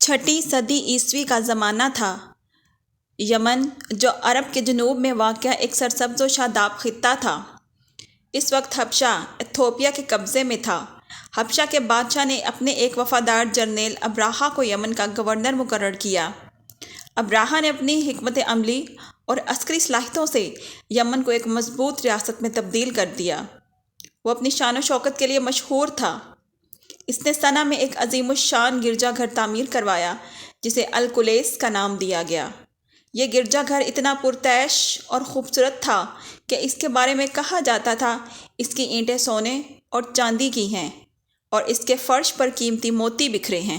چھٹی صدی عیسوی کا زمانہ تھا۔ یمن، جو عرب کے جنوب میں واقع ایک سرسبز و شاداب خطہ تھا۔ اس وقت حبشہ ایتھوپیا کے قبضے میں تھا۔ حبشہ کے بادشاہ نے اپنے ایک وفادار جرنیل ابراہا کو یمن کا گورنر مقرر کیا۔ ابراہا نے اپنی حکمت عملی اور عسکری صلاحیتوں سے یمن کو ایک مضبوط ریاست میں تبدیل کر دیا۔ وہ اپنی شان و شوکت کے لیے مشہور تھا۔ اس نے سنا میں ایک عظیم الشان گرجا گھر تعمیر کروایا، جسے الکلیس کا نام دیا گیا۔ یہ گرجا گھر اتنا پرتعش اور خوبصورت تھا کہ اس کے بارے میں کہا جاتا تھا، اس کی اینٹیں سونے اور چاندی کی ہیں اور اس کے فرش پر قیمتی موتی بکھرے ہیں۔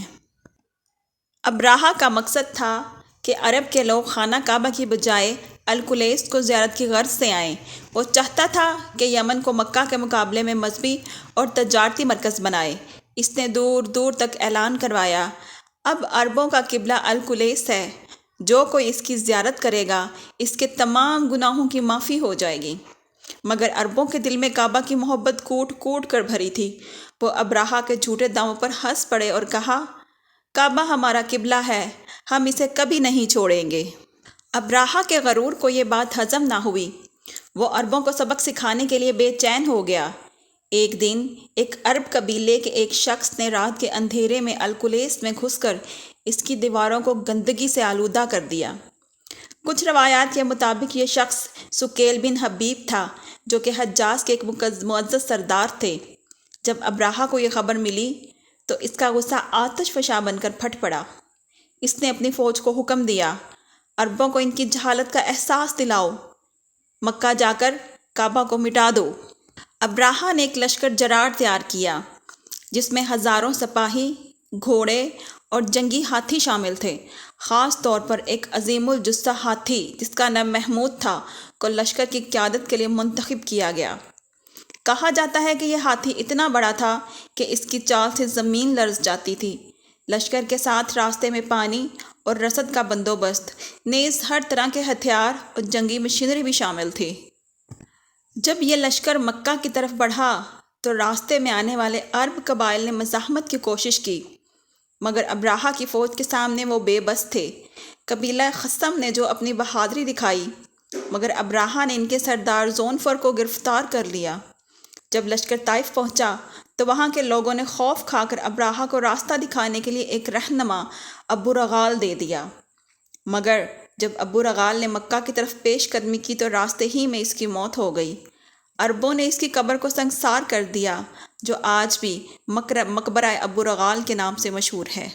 ابراہا کا مقصد تھا کہ عرب کے لوگ خانہ کعبہ کی بجائے الکلیس کو زیارت کی غرض سے آئیں۔ وہ چاہتا تھا کہ یمن کو مکہ کے مقابلے میں مذہبی اور تجارتی مرکز بنائے۔ اس نے دور دور تک اعلان کروایا۔ اب عربوں کا قبلہ الکلیس ہے۔ جو کوئی اس کی زیارت کرے گا، اس کے تمام گناہوں کی معافی ہو جائے گی۔ مگر عربوں کے دل میں کعبہ کی محبت کوٹ کوٹ کر بھری تھی۔ وہ ابراہا کے جھوٹے داموں پر ہنس پڑے اور کہا، کعبہ ہمارا قبلہ ہے، ہم اسے کبھی نہیں چھوڑیں گے۔ ابراہا کے غرور کو یہ بات ہضم نہ ہوئی۔ وہ عربوں کو سبق سکھانے کے لیے بے چین ہو گیا۔ ایک دن ایک عرب قبیلے کے ایک شخص نے رات کے اندھیرے میں الکلیس میں گھس کر اس کی دیواروں کو گندگی سے آلودہ کر دیا۔ کچھ روایات کے مطابق یہ شخص سکیل بن حبیب تھا جو کہ حجاز کے ایک معزز سردار تھے۔ جب ابراہا کو یہ خبر ملی تو اس کا غصہ آتش فشاں بن کر پھٹ پڑا۔ اس نے اپنی فوج کو حکم دیا، عربوں کو ان کی جہالت کا احساس دلاؤ۔ مکہ جا کر کعبہ کو مٹا دو۔ ابراہا نے ایک لشکر جرار تیار کیا، جس میں ہزاروں سپاہی، گھوڑے اور جنگی ہاتھی شامل تھے۔ خاص طور پر ایک عظیم الجثہ ہاتھی، جس کا نام محمود تھا، کو لشکر کی قیادت کے لیے منتخب کیا گیا۔ کہا جاتا ہے کہ یہ ہاتھی اتنا بڑا تھا کہ اس کی چال سے زمین لرز جاتی تھی۔ لشکر کے ساتھ راستے میں پانی اور رسد کا بندوبست، نیز ہر طرح کے ہتھیار اور جنگی مشینری بھی شامل تھی۔ جب یہ لشکر مکہ کی طرف بڑھا تو راستے میں آنے والے عرب قبائل نے مزاحمت کی کوشش کی، مگر ابراہا کی فوج کے سامنے وہ بے بس تھے۔ قبیلہ خسم نے جو اپنی بہادری دکھائی، مگر ابراہا نے ان کے سردار زون فر کو گرفتار کر لیا۔ جب لشکر طائف پہنچا تو وہاں کے لوگوں نے خوف کھا کر ابراہا کو راستہ دکھانے کے لیے ایک رہنما ابو رغال دے دیا۔ مگر جب ابو رغال نے مکہ کی طرف پیش قدمی کی تو راستے ہی میں اس کی موت ہو گئی۔ عربوں نے اس کی قبر کو سنگسار کر دیا، جو آج بھی مقبرہ ابو رغال کے نام سے مشہور ہے۔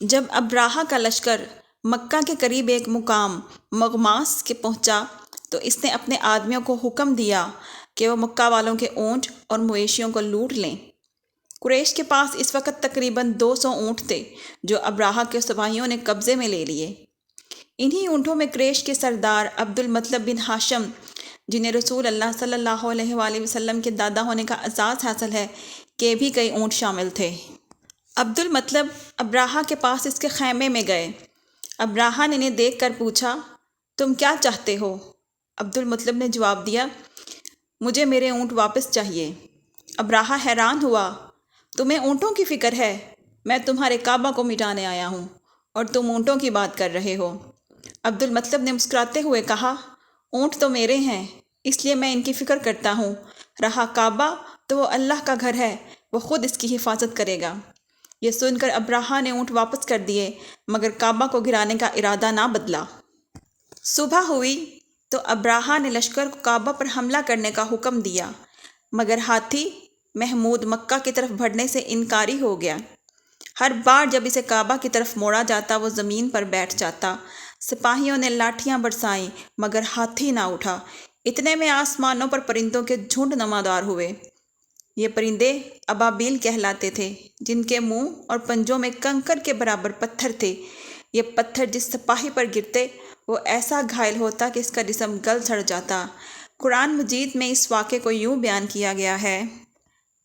جب ابراہا کا لشکر مکہ کے قریب ایک مقام مغماس کے پہنچا، تو اس نے اپنے آدمیوں کو حکم دیا کہ وہ مکہ والوں کے اونٹ اور مویشیوں کو لوٹ لیں۔ قریش کے پاس اس وقت تقریباً دو سو اونٹ تھے، جو ابراہا کے سپاہیوں نے قبضے میں لے لیے۔ انہی اونٹوں میں قریش کے سردار عبد المطلب بن ہاشم جنہیں رسول اللہ صلی اللہ علیہ وآلہ وسلم کے دادا ہونے کا اعزاز حاصل ہے، کہ بھی کئی اونٹ شامل تھے۔ عبد المطلب ابراہا کے پاس اس کے خیمے میں گئے۔ ابراہا نے انہیں دیکھ کر پوچھا، تم کیا چاہتے ہو؟ عبد المطلب نے جواب دیا، مجھے میرے اونٹ واپس چاہیے۔ ابراہا حیران ہوا، تمہیں اونٹوں کی فکر ہے؟ میں تمہارے کعبہ کو مٹانے آیا ہوں اور تم اونٹوں کی بات کر رہے ہو۔ عبد المطلب نے مسکراتے ہوئے کہا، اونٹ تو میرے ہیں اس لیے میں ان کی فکر کرتا ہوں۔ رہا کعبہ تو وہ اللہ کا گھر ہے، وہ خود اس کی حفاظت کرے گا۔ یہ سن کر ابراہا نے اونٹ واپس کر دیے، مگر کعبہ کو گرانے کا ارادہ نہ بدلا۔ صبح ہوئی تو ابراہا نے لشکر کو کعبہ پر حملہ کرنے کا حکم دیا، مگر ہاتھی محمود مکہ کی طرف بڑھنے سے انکاری ہو گیا۔ ہر بار جب اسے کعبہ کی طرف موڑا جاتا، وہ زمین پر بیٹھ جاتا۔ سپاہیوں نے لاٹھیاں برسائیں، مگر ہاتھی نہ اٹھا۔ اتنے میں آسمانوں پر پرندوں کے جھنڈ نمادار ہوئے۔ یہ پرندے ابابیل کہلاتے تھے، جن کے منہ اور پنجوں میں کنکر کے برابر پتھر تھے۔ یہ پتھر جس سپاہی پر گرتے، وہ ایسا گھائل ہوتا کہ اس کا جسم گل سڑ جاتا۔ قرآن مجید میں اس واقعے کو یوں بیان کیا گیا ہے،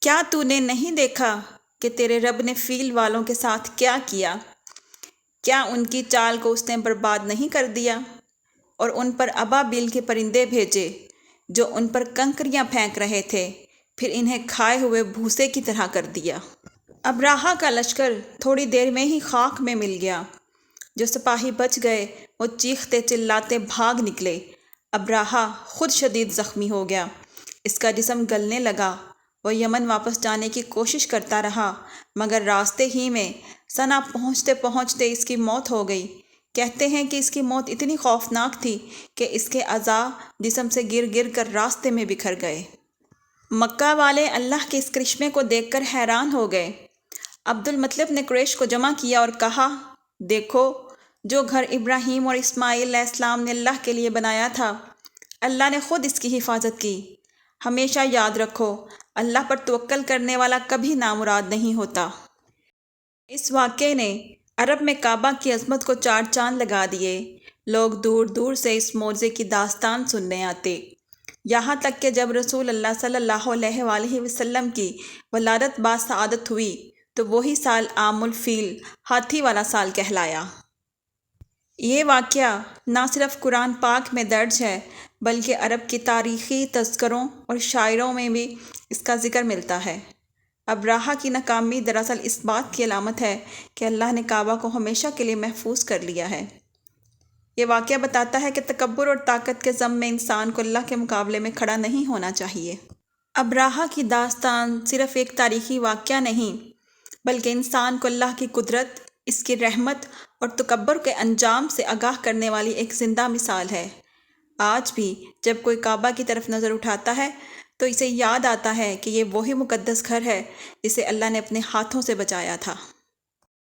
کیا تو نے نہیں دیکھا کہ تیرے رب نے فیل والوں کے ساتھ کیا کیا؟ کیا ان کی چال کو اس نے برباد نہیں کر دیا؟ اور ان پر ابابیل کے پرندے بھیجے، جو ان پر کنکریاں پھینک رہے تھے، پھر انہیں کھائے ہوئے بھوسے کی طرح کر دیا۔ ابراہا کا لشکر تھوڑی دیر میں ہی خاک میں مل گیا۔ جو سپاہی بچ گئے، وہ چیختے چلاتے بھاگ نکلے۔ ابراہا خود شدید زخمی ہو گیا۔ اس کا جسم گلنے لگا۔ وہ یمن واپس جانے کی کوشش کرتا رہا، مگر راستے ہی میں ثنا پہنچتے پہنچتے اس کی موت ہو گئی۔ کہتے ہیں کہ اس کی موت اتنی خوفناک تھی کہ اس کے اعضاء جسم سے گر گر کر راستے میں بکھر گئے۔ مکہ والے اللہ کے اس کرشمے کو دیکھ کر حیران ہو گئے۔ عبد المطلب نے قریش کو جمع کیا اور کہا، دیکھو، جو گھر ابراہیم اور اسماعیل علیہ السلام نے اللہ کے لیے بنایا تھا، اللہ نے خود اس کی حفاظت کی۔ ہمیشہ یاد رکھو، اللہ پر توکل کرنے والا کبھی نامراد نہیں ہوتا اس واقعے نے عرب میں کعبہ کی عظمت کو چار چاند لگا دیے۔ لوگ دور دور سے اس موضے کی داستان سننے آتے۔ یہاں تک کہ جب رسول اللہ صلی اللہ علیہ وآلہ وسلم کی ولادت با سعادت ہوئی، تو وہی سال عام الفیل ہاتھی والا سال کہلایا۔ یہ واقعہ نہ صرف قرآن پاک میں درج ہے، بلکہ عرب کی تاریخی تذکروں اور شاعروں میں بھی اس کا ذکر ملتا ہے۔ ابراہا کی ناکامی دراصل اس بات کی علامت ہے کہ اللہ نے کعبہ کو ہمیشہ کے لیے محفوظ کر لیا ہے۔ یہ واقعہ بتاتا ہے کہ تکبر اور طاقت کے ضم میں انسان کو اللہ کے مقابلے میں کھڑا نہیں ہونا چاہیے۔ ابراہا کی داستان صرف ایک تاریخی واقعہ نہیں، بلکہ انسان کو اللہ کی قدرت، اس کی رحمت اور تکبر کے انجام سے آگاہ کرنے والی ایک زندہ مثال ہے۔ آج بھی جب کوئی کعبہ کی طرف نظر اٹھاتا ہے تو اسے یاد آتا ہے کہ یہ وہی مقدس گھر ہے جسے اللہ نے اپنے ہاتھوں سے بچایا تھا۔